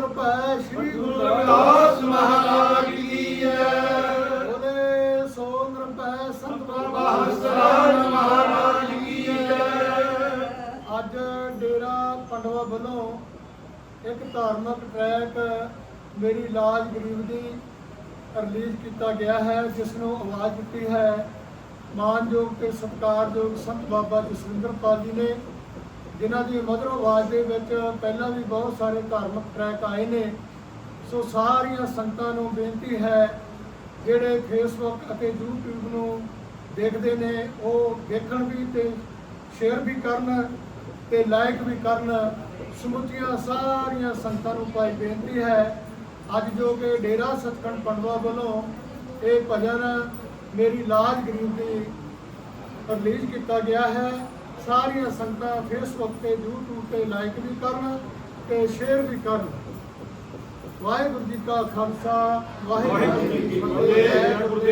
ਨਿਰਭੈ ਸ੍ਰੀ ਗੁਰੂ ਰਵਿਦਾਸ ਮਹਾਰਾਜ ਕੀ ਜੈ। ਬੋਲੇ ਸੋ ਨਿਰਭੈ ਸੰਤ ਬਾਬਾ ਹਸਰਾਜ ਮਹਾਰਾਜ ਕੀ ਜੈ। ਅੱਜ ਡੇਰਾ ਪੰਡਵਾ ਵੱਲੋਂ ਇੱਕ ਧਾਰਮਿਕ ਟਰੈਕ ਮੇਰੀ ਲਾਜ ਗਰੀਬ ਦੀ ਰਿਲੀਜ਼ ਕੀਤਾ ਗਿਆ ਹੈ ਜਿਸ ਨੂੰ ਆਵਾਜ਼ ਦਿੱਤੀ ਹੈ। ਮਾਨਯੋਗ ਤੇ ਸਤਿਕਾਰਯੋਗ ਸੰਤ ਬਾਬਾ ਜਸਵਿੰਦਰ ਪਾਲ ਜੀ ਨੇ ਜਿਨ੍ਹਾਂ ਦੀ ਮਧੁਰ ਆਵਾਜ਼ ਦੇ ਵਿੱਚ ਪਹਿਲਾਂ ਵੀ ਬਹੁਤ ਸਾਰੇ ਧਾਰਮਿਕ ਟਰੈਕ ਆਏ ਨੇ। ਸੋ ਸਾਰੀਆਂ ਸੰਗਤਾਂ ਨੂੰ ਬੇਨਤੀ ਹੈ, ਜਿਹੜੇ ਫੇਸਬੁੱਕ ਅਤੇ YouTube ਨੂੰ ਦੇਖਦੇ ਨੇ, ਉਹ ਦੇਖਣ ਵੀ ਤੇ ਸ਼ੇਅਰ ਵੀ ਕਰਨ ਤੇ ਲਾਈਕ ਵੀ ਕਰਨ। ਸਮੁੱਚੀਆਂ ਸਾਰੀਆਂ ਸੰਗਤਾਂ ਨੂੰ ਭਾਈ ਬੇਨਤੀ ਹੈ, ਅੱਜ ਜੋ ਕਿ ਡੇਰਾ ਸਤਖੰਡ ਪੰਡਵਾ ਵੱਲੋਂ ਇਹ ਭਜਨ ਮੇਰੀ ਲਾਜ ਗਰੀਬ ਦੀ ਰਿਲੀਜ਼ ਕੀਤਾ ਗਿਆ ਹੈ। ਸਾਰੀਆਂ ਸੰਗਤਾਂ ਫੇਸਬੁੱਕ ਤੇ, YouTube ਤੇ ਲਾਈਕ ਵੀ ਕਰਨ ਤੇ ਸ਼ੇਅਰ ਵੀ ਕਰਨ। ਵਾਹਿਗੁਰੂ ਜੀ ਕਾ ਖਾਲਸਾ, ਵਾਹਿਗੁਰੂ ਜੀ ਕੀ ਫਤਿਹ।